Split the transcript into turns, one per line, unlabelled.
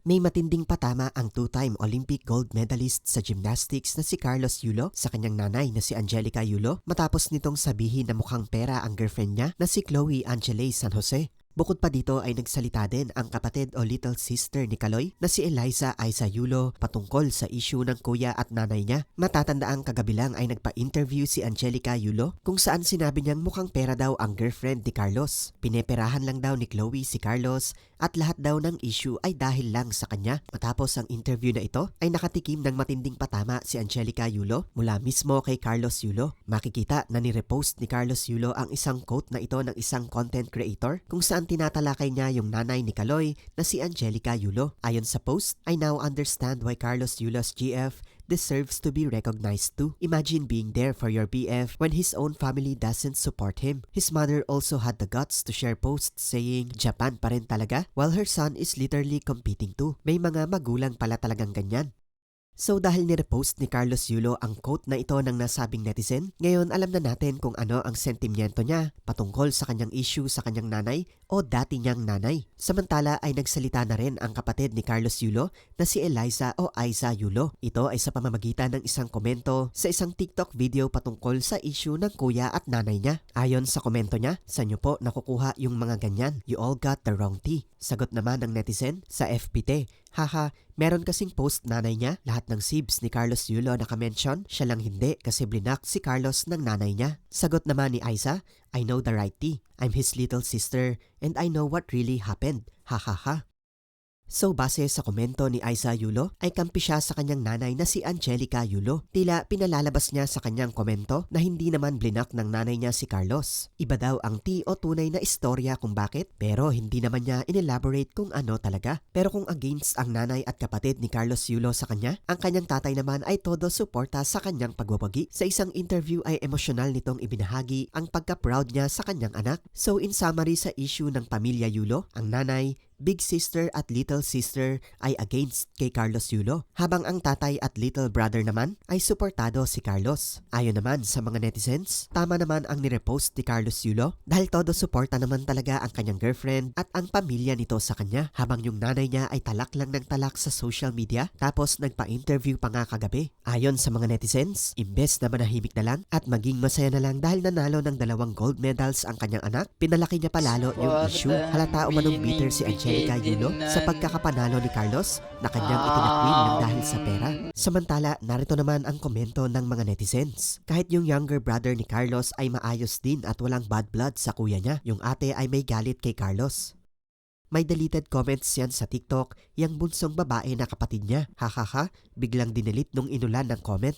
May matinding patama ang two-time Olympic gold medalist sa gymnastics na si Carlos Yulo sa kanyang nanay na si Angelica Yulo matapos nitong sabihin na mukhang pera ang girlfriend niya na si Chloe Angeles San Jose. Bukod pa dito ay nagsalita din ang kapatid o little sister ni Kaloy na si Eliza Aiza Yulo patungkol sa issue ng kuya at nanay niya. Matatandaang kagabi lang ay nagpa-interview si Angelica Yulo kung saan sinabi niyang mukhang pera daw ang girlfriend ni Carlos. Pineperahan lang daw ni Chloe si Carlos at lahat daw ng issue ay dahil lang sa kanya. Matapos ang interview na ito ay nakatikim ng matinding patama si Angelica Yulo mula mismo kay Carlos Yulo. Makikita na ni-repost ni Carlos Yulo ang isang quote na ito ng isang content creator kung saan tinatalakay niya yung nanay ni Kaloy na si Angelica Yulo. Ayon sa post, I now understand why Carlos Yulo's GF deserves to be recognized too. Imagine being there for your BF when his own family doesn't support him. His mother also had the guts to share posts saying, Japan pa rin talaga, while her son is literally competing too. May mga magulang pala talagang ganyan. So dahil nirepost ni Carlos Yulo ang quote na ito ng nasabing netizen, ngayon alam na natin kung ano ang sentimiento niya patungkol sa kanyang issue sa kanyang nanay o dati niyang nanay. Samantala ay nagsalita na rin ang kapatid ni Carlos Yulo na si Eliza o Aiza Yulo. Ito ay sa pamamagitan ng isang komento sa isang TikTok video patungkol sa issue ng kuya at nanay niya. Ayon sa komento niya, sa niyo po nakukuha yung mga ganyan. You all got the wrong tea. Sagot naman ng netizen sa FPT, Haha, meron kasing post nanay niya, lahat ng sibs ni Carlos Yulo nakamention, siya lang hindi kasi blinak si Carlos ng nanay niya. Sagot naman ni Aiza, I know the right tea. I'm his little sister and I know what really happened. Ha ha ha. So base sa komento ni Aiza Yulo, ay kampi siya sa kanyang nanay na si Angelica Yulo. Tila pinalalabas niya sa kanyang komento na hindi naman blinak ng nanay niya si Carlos. Iba daw ang T o tunay na istorya kung bakit, pero hindi naman niya inelaborate kung ano talaga. Pero kung against ang nanay at kapatid ni Carlos Yulo sa kanya, ang kanyang tatay naman ay todo suporta sa kanyang pagwawagi. Sa isang interview ay emosyonal nitong ibinahagi ang pagka-proud niya sa kanyang anak. So in summary sa issue ng pamilya Yulo, ang nanay, big sister at little sister ay against kay Carlos Yulo, habang ang tatay at little brother naman ay suportado si Carlos. Ayon naman sa mga netizens, tama naman ang nirepost ni Carlos Yulo dahil todo suporta naman talaga ang kanyang girlfriend at ang pamilya nito sa kanya, habang yung nanay niya ay talak lang ng talak sa social media tapos nagpa-interview pa nga kagabi. Ayon sa mga netizens, imbes na manahimik na lang at maging masaya na lang dahil nanalo ng dalawang gold medals ang kanyang anak, pinalaki niya palalo yung issue. Halata umanong bitter si Angelica Yulo sa pagkakapanalo ni Carlos na kanyang itinakwil ng dahil sa pera. Samantala, narito naman ang komento ng mga netizens. Kahit yung younger brother ni Carlos ay maayos din at walang bad blood sa kuya niya, yung ate ay may galit kay Carlos. May deleted comments yan sa TikTok, yung bunsong babae na kapatid niya. Hahaha, biglang dinilit nung inulan ng comment.